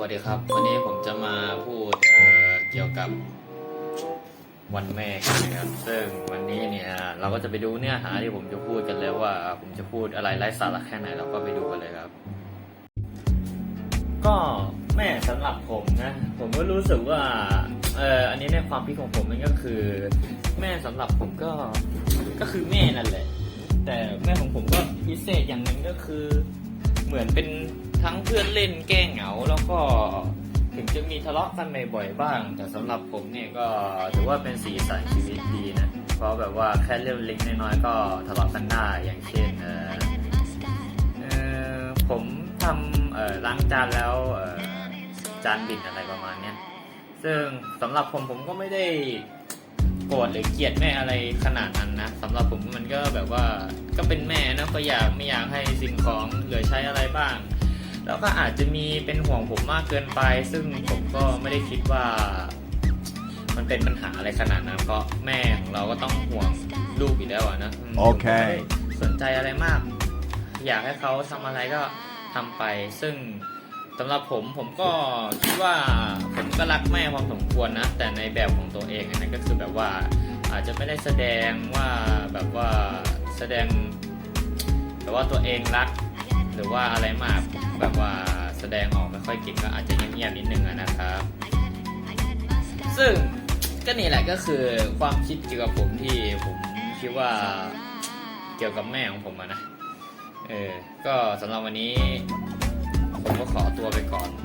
วัสดีครับ วันนี้ผมจะมาพูดเเกี่ยวกับวันแม่กันนะครับ ซึ่งวันนี้เนี่ยเราก็จะไปดูเนื้อหาที่ผมจะพูดกันแล้วว่า ผมจะพูดอะไรไร้สาระแค่ไหนเราก็ไปดูกันเลยครับ ก็แม่สำหรับผมนะ ผมก็รู้สึกว่าเอออันนี้ในความคิดของผมมันก็คือ แม่สำหรับผมก็ก็คือแม่นั่นแหละ แต่แม่ของผมก็พิเศษอย่างหนึ่งก็คือ มือนเป็นทั้งเพื่อนเล่นแก้เหงาแล้วก็ถึงจะมีทะเลาะกันบ่อยๆบ้าง แต่สำหรับผมเนี่ยก็ถือว่าเป็นสีสันชีวิตดีนะ เพราะแบบว่าแค่เรื่องเล็กน้อยๆก็ทะเลาะกันได้อย่างเช่นเออเออผมทำเออล้างจานแล้วเออจานบิดอะไรประมาณเนี้ยซึ่งสำหรับผมผมก็ไม่ได้ รธหรือเกลียดแม่อะไรขนาดนั้นนะสำหรับผมมันก็แบบว่าก็เป็นแม่นะก็อยากไม่อยากให้สิ่งของเหลือใช้อะไรบ้าง แล้วก็อาจจะมีเป็นห่วงผมมากเกินไป ซึ่งผมก็ไม่ได้คิดว่า มันเป็นปัญหาอะไรขนาดนั้นเพราะแม่ของเราก็ต้องห่วงลูกอยู่แล้วอะนะมโอเคผมก็ไม่ได้สนใจอะไรมาก อยากให้เขาทำอะไรก็ทำไปซึ่ง สำหรับผมผมก็คิดว่าผมก็รักแม่พอสมควรนะ แต่ในแบบของตัวเองนนั้นก็คือแบบว่าอาจจะไม่ได้แสดงว่าแบบว่าแสดงแบบว่าตัวเองรัก หรือว่าอะไรมากแบบว่าแสดงออกไม่ค่อยเก่งก็อาจจะเงียบๆนิดนึงนะครับ ซึ่งก็นี่แหละก็คือความคิดเกี่ยวกับผมที่ผมคิดว่าเกี่ยวกับแม่ของผมนะเออก็สำหรับวันนี้ผมก็ขอ ตัวไปก่อน